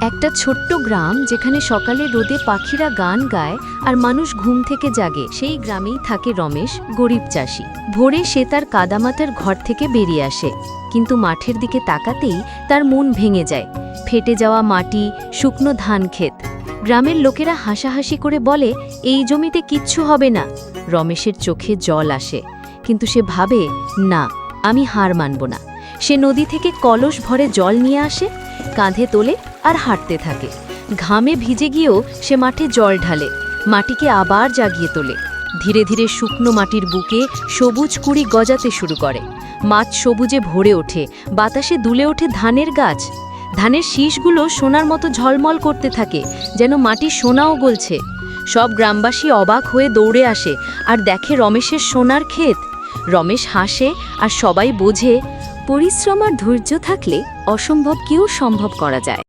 একটা ছোট্ট গ্রাম যেখানে সকালে রোদে পাখিরা গান গায় আর মানুষ ঘুম থেকে জাগে। সেই গ্রামেই থাকে রমেশ, গরিব চাষি। ভোরে সে তার কাদামাতার ঘর থেকে বেরিয়ে আসে। কিন্তু মাঠের দিকে তাকাতেই তার মন ভেঙে যায়। ফেটে যাওয়া মাটি, শুকনো ধান ক্ষেত। গ্রামের লোকেরা হাসাহাসি করে বলে, এই জমিতে কিচ্ছু হবে না। রমেশের চোখে জল আসে। কিন্তু সে ভাবে, না, আমি হার মানব না। সে নদী থেকে কলস ভরে জল নিয়ে আসে, কাঁধে তোলে আর হাঁটতে থাকে। ঘামে ভিজে গিয়েও সে মাঠে জল ঢালে, মাটিকে আবার জাগিয়ে তোলে। ধীরে ধীরে শুকনো মাটির বুকে সবুজ কুড়ি গজাতে শুরু করে। মাছ সবুজে ভরে ওঠে, বাতাসে দুলে ওঠে ধানের গাছ। ধানের শীষগুলো সোনার মতো ঝলমল করতে থাকে, যেন মাটি সোনাও গলছে। সব গ্রামবাসী অবাক হয়ে দৌড়ে আসে আর দেখে রমেশের সোনার ক্ষেত। রমেশ হাসে আর সবাই বোঝে, পরিশ্রম আর ধৈর্য থাকলে অসম্ভব অসম্ভবকেও সম্ভব করা যায়।